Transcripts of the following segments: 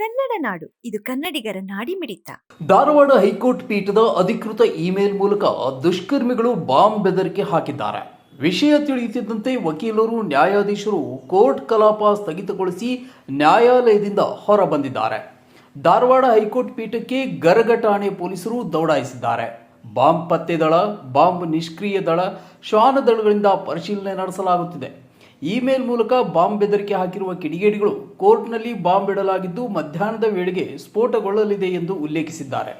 ಕನ್ನಡ ನಾಡು. ಇದು ಕನ್ನಡಿಗರ ನಾಡಿಮಿಡಿತ. ಧಾರವಾಡ ಹೈಕೋರ್ಟ್ ಪೀಠದ ಅಧಿಕೃತ ಇಮೇಲ್ ಮೂಲಕ ದುಷ್ಕರ್ಮಿಗಳು ಬಾಂಬ್ ಬೆದರಿಕೆ ಹಾಕಿದ್ದಾರೆ. ವಿಷಯ ತಿಳಿಯುತ್ತಿದ್ದಂತೆ ವಕೀಲರು, ನ್ಯಾಯಾಧೀಶರು ಕೋರ್ಟ್ ಕಲಾಪ ಸ್ಥಗಿತಗೊಳಿಸಿ ನ್ಯಾಯಾಲಯದಿಂದ ಹೊರಬಂದಿದ್ದಾರೆ. ಧಾರವಾಡ ಹೈಕೋರ್ಟ್ ಪೀಠಕ್ಕೆ ಗರಗ ಠಾಣೆ ಪೊಲೀಸರು ದೌಡಾಯಿಸಿದ್ದಾರೆ. ಬಾಂಬ್ ಪತ್ತೆ ದಳ, ಬಾಂಬ್ ನಿಷ್ಕ್ರಿಯ ದಳ ಶ್ವಾನ ದಳಗಳಿಂದ ಪರಿಶೀಲನೆ ನಡೆಸಲಾಗುತ್ತಿದೆ. ಇಮೇಲ್ ಮೂಲಕ ಬಾಂಬ್ ಬೆದರಿಕೆ ಹಾಕಿರುವ ಕಿಡಿಗೇಡಿಗಳು ಕೋರ್ಟ್ನಲ್ಲಿ ಬಾಂಬ್ ಇಡಲಾಗಿದ್ದು ಮಧ್ಯಾಹ್ನದ ವೇಳೆಗೆ ಸ್ಫೋಟಗೊಳ್ಳಲಿದೆ ಎಂದು ಉಲ್ಲೇಖಿಸಿದ್ದಾರೆ.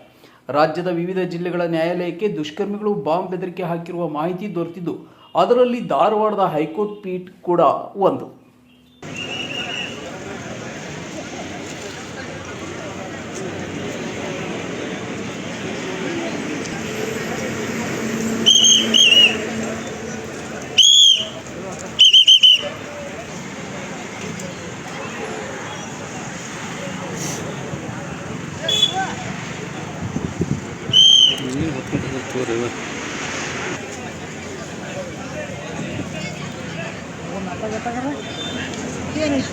ರಾಜ್ಯದ ವಿವಿಧ ಜಿಲ್ಲೆಗಳ ನ್ಯಾಯಾಲಯಕ್ಕೆ ದುಷ್ಕರ್ಮಿಗಳು ಬಾಂಬ್ ಬೆದರಿಕೆ ಹಾಕಿರುವ ಮಾಹಿತಿ ದೊರೆತಿದ್ದು, ಅದರಲ್ಲಿ ಧಾರವಾಡದ ಹೈಕೋರ್ಟ್ ಪೀಠ ಕೂಡ ಒಂದು. Вони затворили. Денежка.